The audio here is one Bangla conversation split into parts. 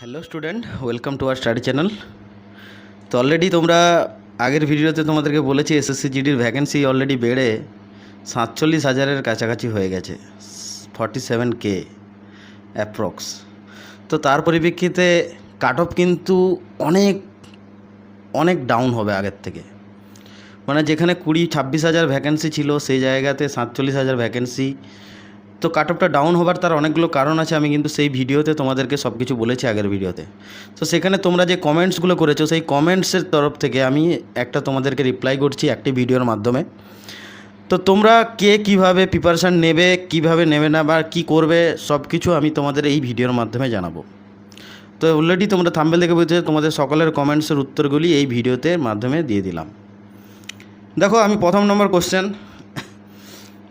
Hello student welcome to R study channel তো অলরেডি তোমরা আগের ভিডিওতে তোমাদেরকে বলেছি এসএসসি জিডির ভ্যাকেন্সি অলরেডি বেড়ে সাতচল্লিশ হাজারের কাছাকাছি হয়ে গেছে ফর্টি সেভেন কে অ্যাপ্রক্স তো তার পরিপ্রেক্ষিতে কাট অফ কিন্তু অনেক অনেক ডাউন হবে আগের থেকে। মানে যেখানে কুড়ি ছাব্বিশ হাজার ভ্যাকেন্সি ছিল, সেই জায়গাতে সাতচল্লিশ হাজার ভ্যাকেন্সি তো কাট অফটা ডাউন হবার তার অনেকগুলো কারণ আছে, আমি কিন্তু সেই ভিডিওতে তোমাদেরকে সব কিছু বলেছি আগের ভিডিওতে। তো সেখানে তোমরা যে কমেন্টসগুলো করেছ, সেই কমেন্টসের তরফ থেকে আমি একটা তোমাদেরকে রিপ্লাই করছি একটি ভিডিওর মাধ্যমে। তো তোমরা কে কীভাবে প্রিপারেশান নেবে, কীভাবে নেবে না, বা কি করবে সব কিছু আমি তোমাদের এই ভিডিওর মাধ্যমে জানাব। তো অলরেডি তোমরা থাম্বেল দেখে বুঝতে তোমাদের সকলের কমেন্টসের উত্তরগুলি এই ভিডিওতে মাধ্যমে দিয়ে দিলাম। দেখো, আমি প্রথম নম্বর কোশ্চেন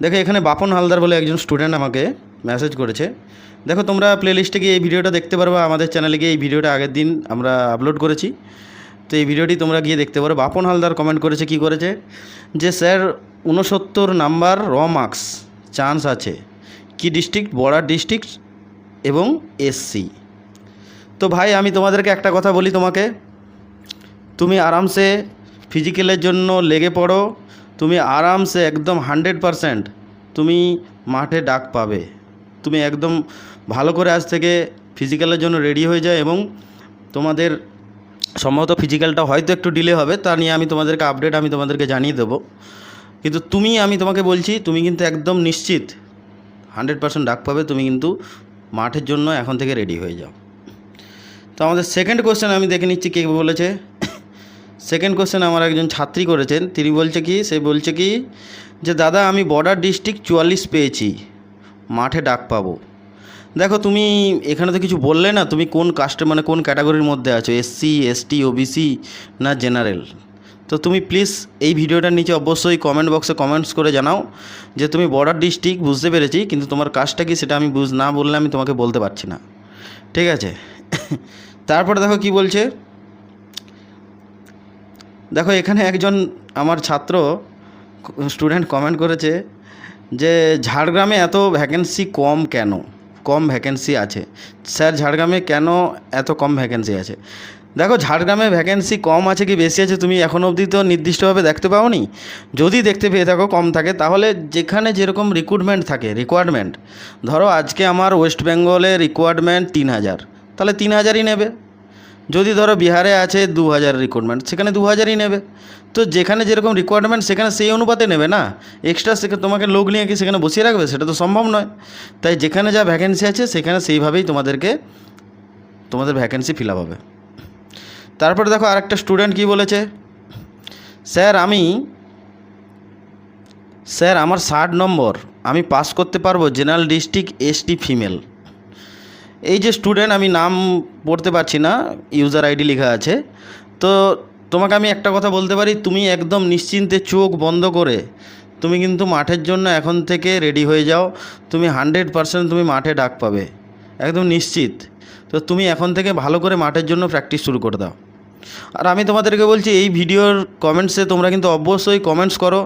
দেখো, এখানে বাপন হালদার বলে একজন স্টুডেন্ট আমাকে মেসেজ করেছে। দেখো, তোমরা প্লেলিস্টে গিয়ে এই ভিডিওটা দেখতে পারবে, আমাদের চ্যানেলে গিয়ে এই ভিডিওটা আগের দিন আমরা আপলোড করেছি। তো এই ভিডিওটি তোমরা গিয়ে দেখতে পারো। বাপন হালদার কমেন্ট করেছে, কি করেছে? যে, স্যার উনসত্তর নাম্বার র মার্কস চান্স আছে। কি ডিস্ট্রিক্ট বর্ডার ডিস্ট্রিক্ট এবং এসসি তো ভাই, আমি তোমাদেরকে একটা কথা বলি তোমাকে। তুমি আরামসে ফিজিক্যালের জন্য লেগে পড়ো। তুমি আরামসে একদম হান্ড্রেড পারসেন্ট তুমি মাঠে ডাক পাবে। তুমি একদম ভালো করে আজ থেকে ফিজিক্যালের জন্য রেডি হয়ে যাও এবং তোমাদের সম্ভবত ফিজিক্যালটা হয়তো একটু ডিলে হবে, তা নিয়ে আমি তোমাদেরকে আপডেট আমি তোমাদেরকে জানিয়ে দেবো। কিন্তু তুমি, আমি তোমাকে বলছি, তুমি কিন্তু একদম নিশ্চিত হান্ড্রেড পারসেন্ট ডাক পাবে, তুমি কিন্তু মাঠের জন্য এখন থেকে রেডি হয়ে যাও। তো আমাদের সেকেন্ড কোশ্চেন আমি দেখে নিচ্ছি, কে বলেছে? সেকেন্ড কোশ্চেন আমার একজন ছাত্রী করেছেন। তিনি বলছে কি, সে বলছে কি, যে দাদা আমি বর্ডার ডিস্ট্রিক্ট চুয়াল্লিশ পেয়েছি, মাঠে ডাক পাবো। দেখো তুমি এখানে তো কিছু বললে না, তুমি কোন কাস্টে মানে কোন ক্যাটাগরির মধ্যে আছো এসসি এসটি ওবিসি না জেনারেল তো তুমি প্লিজ এই ভিডিওটার নিচে অবশ্যই কমেন্ট বক্সে কমেন্টস করে জানাও যে তুমি বর্ডার ডিস্ট্রিক্ট বুঝতে পেরেছি, কিন্তু তোমার কাজটা কি সেটা আমি বুঝ, না বললে আমি তোমাকে বলতে পারছি না। ঠিক আছে? তারপরে দেখো কি বলছে দেখো, এখানে একজন আমার ছাত্র স্টুডেন্ট কমেন্ট করেছে যে, ঝাড়গ্রামে এত ভ্যাকেন্সি কম কেন? কম ভ্যাকেন্সি আছে। স্যার, ঝাড়গ্রামে কেন এত কম ভ্যাকেন্সি আছে? দেখো, ঝাড়গ্রামে ভ্যাকেন্সি কম আছে কি বেশি আছে তুমি এখনও অবধি তো নির্দিষ্টভাবে দেখতে পাওনি। যদি দেখতে পেয়ে থাকো, কম থাকে। তাহলে যেখানে যেরকম রিক্রুটমেন্ট থাকে রিকোয়ারমেন্ট ধরো আজকে আমার ওয়েস্ট বেঙ্গলে রিকোয়ারমেন্ট তিন হাজার। তাহলে তিন হাজারই নেবে। যদি ধরো বিহারে আছে দু হাজার রিক্রুটমেন্ট সেখানে দু হাজারই নেবে। তো যেখানে যেরকম রিকোয়ারমেন্ট সেখানে সেই অনুপাতে নেবে না। এক্সট্রা সেখানে তোমাকে লোক নিয়ে কি সেখানে বসিয়ে রাখবে? সেটা তো সম্ভব নয়। তাই যেখানে যা ভ্যাকেন্সি আছে, সেখানে সেইভাবেই তোমাদেরকে, তোমাদের ভ্যাকেন্সি ফিল আপ হবে। তারপরে দেখো আরেকটা স্টুডেন্ট কি বলেছে? স্যার আমি স্যার আমার ষাট নম্বর, আমি পাস করতে পারব জেনারেল ডিস্ট্রিক্ট এসটি ফিমেল এই যে স্টুডেন্ট আমি নাম পড়তে পারছি না ইউজার আইডি লেখা আছে। তো তোমাকে আমি একটা কথা বলতে পারি, তুমি একদম নিশ্চিন্তে চোখ বন্ধ করে তুমি কিন্তু মাঠের জন্য এখন থেকে রেডি হয়ে যাও। তুমি হান্ড্রেড পারসেন্ট তুমি মাঠে ডাক পাবে। একদম নিশ্চিত। তো তুমি এখন থেকে ভালো করে মাঠের জন্য প্র্যাকটিস শুরু করে দাও। আর আমি তোমাদেরকে বলছি, এই ভিডিওর কমেন্টসে তোমরা কিন্তু অবশ্যই কমেন্টস করো।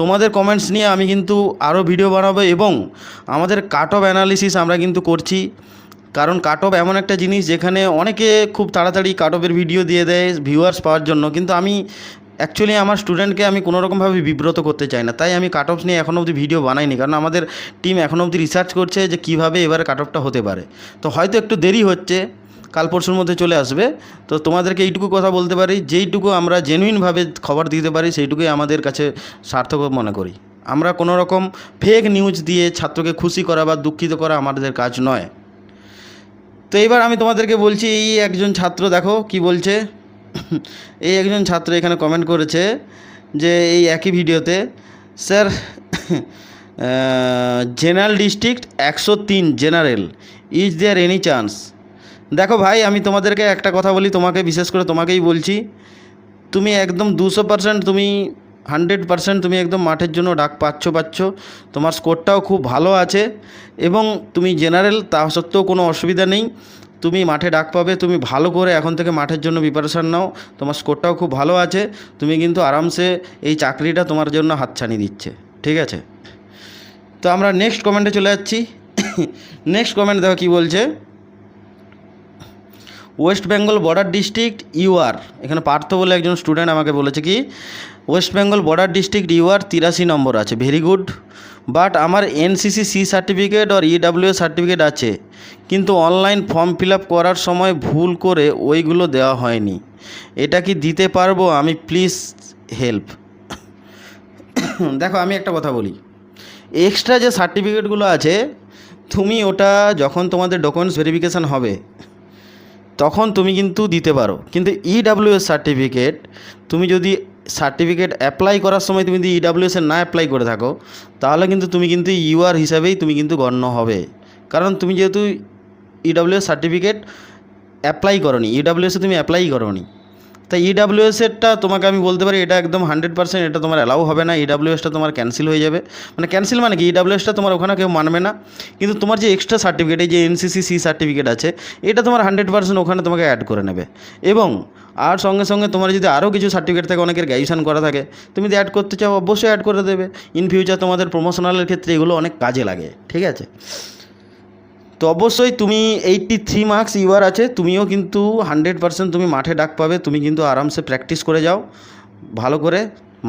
তোমাদের কমেন্টস নিয়ে আমি কিন্তু আরও ভিডিও বানাবো এবং আমাদের কাট অফ অ্যানালিসিস আমরা কিন্তু করছি। কারণ কাট অফ এমন একটা জিনিস যেখানে অনেকে খুব তাড়াতাড়ি কাট অফের ভিডিও দিয়ে দেয় ভিউয়ার্স পাওয়ার জন্য। কিন্তু আমি অ্যাকচুয়ালি আমার স্টুডেন্টকে আমি কোনো রকমভাবে বিব্রত করতে চাই না। তাই আমি কাট অফ নিয়ে এখনও অবধি ভিডিও বানাইনি। কারণ আমাদের টিম এখনও অবধি রিসার্চ করছে যে কীভাবে এবারে কাট অফটা হতে পারে। তো হয়তো একটু দেরি হচ্ছে, কাল পরশুর মধ্যে চলে আসবে। তো তোমাদেরকে এইটুকু কথা বলতে পারি, যেইটুকু আমরা জেনুইনভাবে খবর দিতে পারি, সেইটুকুই আমাদের কাছে সার্থক মনে করি। আমরা কোনো রকম ফেক নিউজ দিয়ে ছাত্রকে খুশি করা বা দুঃখিত করা আমাদের কাজ নয়। তো এবার আমি তোমাদেরকে বলছি, এই একজন ছাত্র দেখো কি বলছে। এই একজন ছাত্র এখানে কমেন্ট করেছে যে এই একই ভিডিওতে, স্যার জেনারেল ডিস্ট্রিক্ট একশো তিন, general is there any chance দেখো ভাই, আমি তোমাদেরকে একটা কথা বলি, তোমাকে বিশেষ করে তোমাকেই বলছি, তুমি একদম দুশো পার্সেন্ট তুমি হান্ড্রেড পার্সেন্ট তুমি একদম মাঠের জন্য ডাক পাচ্ছ পাচ্ছ। তোমার স্কোরটাও খুব ভালো আছে এবং তুমি জেনারেল, তা সত্ত্বেও কোনো অসুবিধা নেই। তুমি মাঠে ডাক পাবে, তুমি ভালো করে এখন থেকে মাঠের জন্য প্রিপারেশান নাও। তোমার স্কোরটাও খুব ভালো আছে। তুমি কিন্তু আরামসে এই চাকরিটা তোমার জন্য হাতছানি দিচ্ছে। ঠিক আছে? তো আমরা নেক্সট কমেন্টে চলে যাচ্ছি। নেক্সট কমেন্ট দেখো কী বলছে। West Bengal border district UR এখানে পার্থ বলে একজন স্টুডেন্ট আমাকে বলেছে কি West Bengal border district UR তিরাশি নম্বর আছে, ভেরি গুড। বাট আমার এনসিসি সি সার্টিফিকেট আর ইডাব্লিউ সার্টিফিকেট আছে, কিন্তু অনলাইন ফর্ম ফিল করার সময় ভুল করে ওইগুলো দেওয়া হয়নি। এটা কি দিতে পারব? আমি প্লিজ হেল্প। দেখো, আমি একটা কথা বলি। এক্সট্রা যে সার্টিফিকেটগুলো আছে, তুমি ওটা যখন তোমাদের ডকুমেন্টস ভেরিফিকেশান হবে, তখন তুমি কিন্তু দিতে পারো। কিন্তু ইডাব্লিউএস সার্টিফিকেট, তুমি যদি সার্টিফিকেট অ্যাপ্লাই করার সময় তুমি যদি ইডাব্লিউএস এর না অ্যাপ্লাই করে থাকো, তাহলে কিন্তু তুমি কিন্তু ইউআর হিসাবেই তুমি কিন্তু গণ্য হবে। কারণ তুমি যেহেতু ইডাব্লিউএস সার্টিফিকেট অ্যাপ্লাই করনি ইডাব্লিউএসে তুমি অ্যাপ্লাই করনি। তাই ইডাব্লিউএসেরটা তোমাকে আমি বলতে পারি, এটা একদম হান্ড্রেড পার্সেন্ট এটা তোমার অ্যালাউ হবে না। ইডাব্লিউএসটা তোমার ক্যান্সেল হয়ে যাবে। মানে ক্যান্সেল মানে কি? ইডাব্লিউএসটা তোমার ওখানে কেউ মানবে না। কিন্তু তোমার যে এক্সট্রা সার্টিফিকেট এই যে এনসিসি সি সার্টিফিকেট আছে, এটা তোমার হান্ড্রেড পার্সেন্ট ওখানে তোমাকে অ্যাড করে নেবে। এবং আর সঙ্গে সঙ্গে তোমার যদি আরও কিছু সার্টিফিকেট থাকে, অনেকের গ্র্যাজুয়েশন করা থাকে, তুমি যদি অ্যাড করতে চাও, অবশ্যই অ্যাড করে দেবে। ইন ফিউচার তোমাদের প্রমোশনালের ক্ষেত্রে এগুলো অনেক কাজে লাগে, ঠিক আছে? তো অবশ্যই তুমি এইটটি থ্রি মার্কস ইউআর আছে, তুমিও কিন্তু হান্ড্রেড পার্সেন্ট তুমি মাঠে ডাক পাবে, তুমি কিন্তু আরামসে প্র্যাকটিস করে যাও, ভালো করে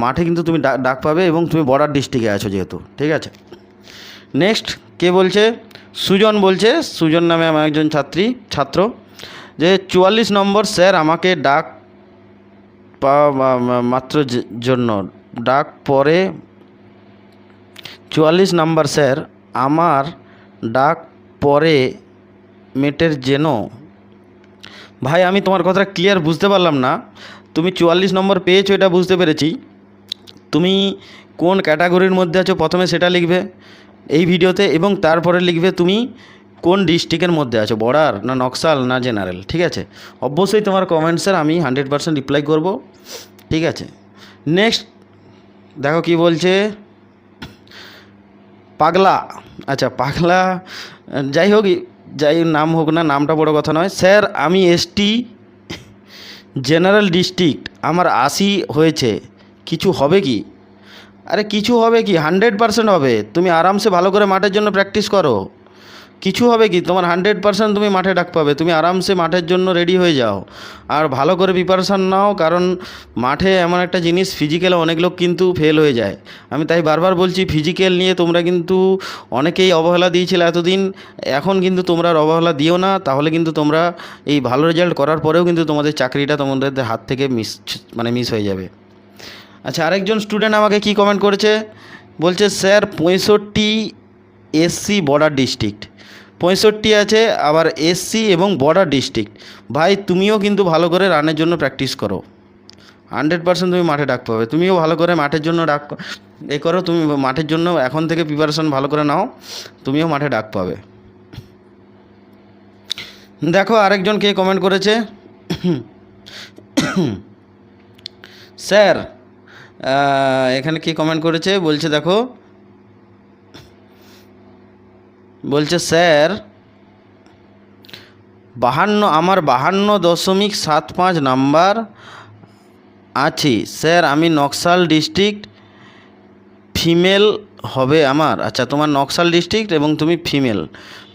মাঠে কিন্তু তুমি ডাক পাবে এবং তুমি বর্ডার ডিস্ট্রিক্টে আছো যেহেতু, ঠিক আছে? নেক্সট কে বলছে? সুজন বলছে, সুজন নামে আমার একজন ছাত্রী, ছাত্র, যে চুয়াল্লিশ নম্বর স্যার আমাকে ডাক মাত্র জন্য, ডাক পরে চুয়াল্লিশ নাম্বার স্যার আমার ডাক পরে মেটের যেন। ভাই, আমি তোমার কথাটা ক্লিয়ার বুঝতে পারলাম না। তুমি চুয়াল্লিশ নম্বর পেয়েছ, এটা বুঝতে পেরেছি। তুমি কোন ক্যাটাগরির মধ্যে আছো? প্রথমে সেটা লিখবে এই ভিডিওতে এবং তারপরে লিখবে তুমি কোন ডিস্ট্রিক্টের মধ্যে আছো? বর্ডার না নকশাল না জেনারেল ঠিক আছে? অবশ্যই তোমার কমেন্টসের আমি হান্ড্রেড পার্সেন্ট রিপ্লাই করব, ঠিক আছে? নেক্সট দেখো কি বলছে, পাগলা আচ্ছা পাগলা যাই হোক, যাই নাম হোক না, নামটা বড় কথা নয়। স্যার, আমি এসটি জেনারেল ডিস্ট্রিক্ট আমার আশি হয়েছে। কিছু হবে কি? আরে, কিছু হবে কি? হান্ড্রেড পার্সেন্ট হবে। তুমি আরামসে ভালো করে মাঠের জন্য প্র্যাকটিস করো। কিছু হবে কি? তোমার হান্ড্রেড পার্সেন্ট তুমি মাঠে ডাক পাবে। তুমি আরামসে মাঠের জন্য রেডি হয়ে যাও। আর ভালো করে প্রিপারেশান নাও, কারণ মাঠে এমন একটা জিনিস ফিজিক্যালে অনেক লোক কিন্তু ফেল হয়ে যায়। আমি তাই বারবার বলছি ফিজিক্যাল নিয়ে তোমরা কিন্তু অনেকেই অবহেলা দিয়েছিলে এতদিন। এখন কিন্তু তোমরা অবহেলা দিও না। তাহলে কিন্তু তোমরা এই ভালো রেজাল্ট করার পরেও কিন্তু তোমাদের চাকরিটা তোমাদের হাত থেকে মিস মানে মিস হয়ে যাবে। আচ্ছা আরেকজন স্টুডেন্ট আমাকে কি কমেন্ট করেছে? বলছে স্যার পঁয়ষট্টি এসসি বর্ডার ডিস্ট্রিক্ট। পঁয়ষট্টি আছে, আবার এসসি এবং বর্ডার ডিস্ট্রিক্ট। ভাই, তুমিও কিন্তু ভালো করে রানের জন্য প্র্যাকটিস করো। হান্ড্রেড পার্সেন্ট তুমি মাঠে ডাক পাবে। তুমিও ভালো করে মাঠের জন্য ডাক এ করো, তুমি মাঠের জন্য এখন থেকে প্রিপারেশন ভালো করে নাও, তুমিও মাঠে ডাক পাবে। দেখো আরেকজন কে কমেন্ট করেছে। স্যার এখানে কি কমেন্ট করেছে? বলছে, দেখো বলছে, স্যার, বাহান্ন, আমার বাহান্ন দশমিক সাত পাঁচ নাম্বার আছি। স্যার, আমি নকশাল ডিস্ট্রিক্ট ফিমেল হবে আমার। আচ্ছা তোমার নকশাল ডিস্ট্রিক্ট এবং তুমি ফিমেল।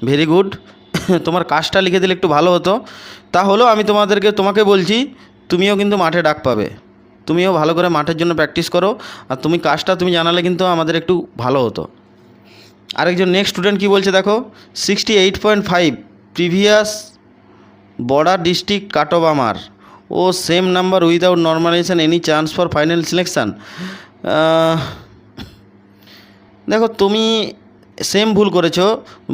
Very good. তোমার কাজটা লিখে দিলে একটু ভালো হতো। তাহলেও আমি তোমাদেরকে, তোমাকে বলছি, তুমিও কিন্তু মাঠে ডাক পাবে। তুমিও ভালো করে মাঠের জন্য প্র্যাকটিস করো। আর তুমি কাজটা তুমি জানালে কিন্তু আমাদের একটু ভালো হতো। আরেকজন নেক্সট স্টুডেন্ট কী বলছে দেখো? Sixty eight point five previous border district cut off আমার ও same number without normalization any chance for final selection দেখো, তুমি সেম ভুল করেছ।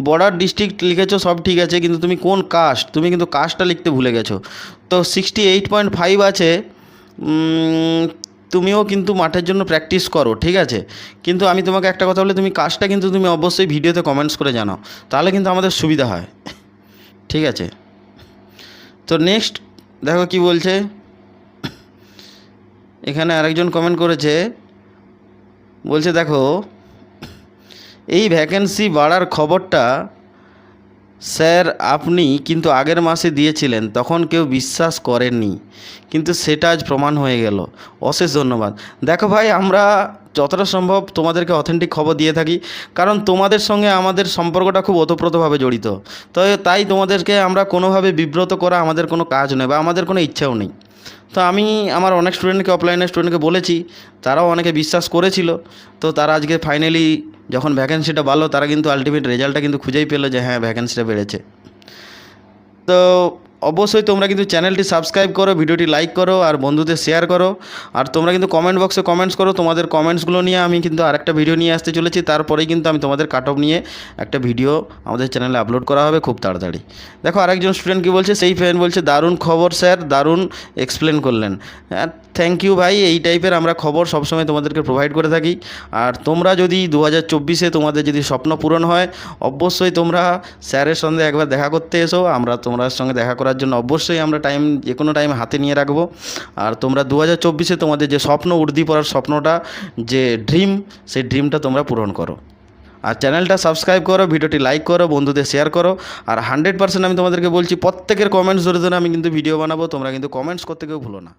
বর্ডার ডিস্ট্রিক্ট লিখেছো, সব ঠিক আছে, কিন্তু তুমি কোন কাস্ট তুমি কিন্তু কাস্টটা লিখতে ভুলে গেছো। তো সিক্সটি এইট পয়েন্ট ফাইভ আছে তুমিও কিন্তু মাঠের জন্য প্র্যাকটিস করো, ঠিক আছে? কিন্তু আমি তোমাকে একটা কথা বলে, তুমি কাজটা কিন্তু তুমি অবশ্যই ভিডিওতে কমেন্টস করে জানাও, তাহলে কিন্তু আমাদের সুবিধা হয়, ঠিক আছে? তো নেক্সট দেখো কি বলছে? এখানে আরেকজন কমেন্ট করেছে, বলছে দেখো, এই ভ্যাকেন্সি বাড়ার খবরটা স্যার, আপনি কিন্তু আগের মাসে দিয়েছিলেন, তখন কেউ বিশ্বাস করেননি। কিন্তু সেটা আজ প্রমাণ হয়ে গেল। অশেষ ধন্যবাদ। দেখো ভাই, আমরা যতটা সম্ভব তোমাদেরকে অথেন্টিক খবর দিয়ে থাকি, কারণ তোমাদের সঙ্গে আমাদের সম্পর্কটা খুব ওতপ্রোতভাবে জড়িত। তো তাই তোমাদেরকে আমরা কোনোভাবে বিব্রত করা আমাদের কোনো কাজ নয় বা আমাদের কোনো ইচ্ছাও নেই। তো আমি আমার অনেক স্টুডেন্টকে অফলাইনের স্টুডেন্টকে বলেছি, তারাও অনেকে বিশ্বাস করেছিল। তো তারা আজকে ফাইনালি যখন ভ্যাকেন্সিটা বাড়লো, তারা কিন্তু আলটিমেট রেজাল্টটা কিন্তু খুঁজেই পেল যে হ্যাঁ ভ্যাকেন্সিটা বেড়েছে। তো অবশ্যই তোমরা কিন্তু চ্যানেলটি সাবস্ক্রাইব করো, ভিডিওটি লাইক করো আর বন্ধুদের শেয়ার করো। আর তোমরা কিন্তু কমেন্ট বক্সে কমেন্টস করো, তোমাদের কমেন্টসগুলো নিয়ে আমি কিন্তু আরেকটা ভিডিও নিয়ে আসতে চলেছি। তারপরেই কিন্তু আমি তোমাদের কাট অফ নিয়ে একটা ভিডিও আমাদের চ্যানেলে আপলোড করা হবে খুব তাড়াতাড়ি। দেখো, আরেকজন স্টুডেন্ট কি বলছে? সেই ফ্রেন্ড বলছে, দারুণ খবর স্যার দারুণ এক্সপ্লেন করলেন। হ্যাঁ থ্যাংক ইউ ভাই, এই টাইপের আমরা খবর সবসময় তোমাদেরকে প্রোভাইড করে থাকি। আর তোমরা যদি দু হাজার চব্বিশে তোমাদের যদি স্বপ্ন পূরণ হয়, অবশ্যই তোমরা স্যারের সঙ্গে একবার দেখা করতে এসো। আমরা তোমার সঙ্গে দেখা করার জন্য অবশ্যই আমরা টাইম যে কোনো টাইম হাতে নিয়ে রাখব। আর তোমরা দু হাজার চব্বিশে তোমাদের যে স্বপ্ন, উর্দি পড়ার স্বপ্নটা, যে ড্রিম সেই ড্রিমটা তোমরা পূরণ করো। আর চ্যানেলটা সাবস্ক্রাইব করো, ভিডিওটি লাইক করো, বন্ধুদের শেয়ার করো। আর হান্ড্রেড পার্সেন্ট আমি তোমাদেরকে বলছি, প্রত্যেকের কমেন্টস ধরে ধরে আমি কিন্তু ভিডিও বানাবো, তোমরা কিন্তু কমেন্টস করতে কেউ ভুলো না।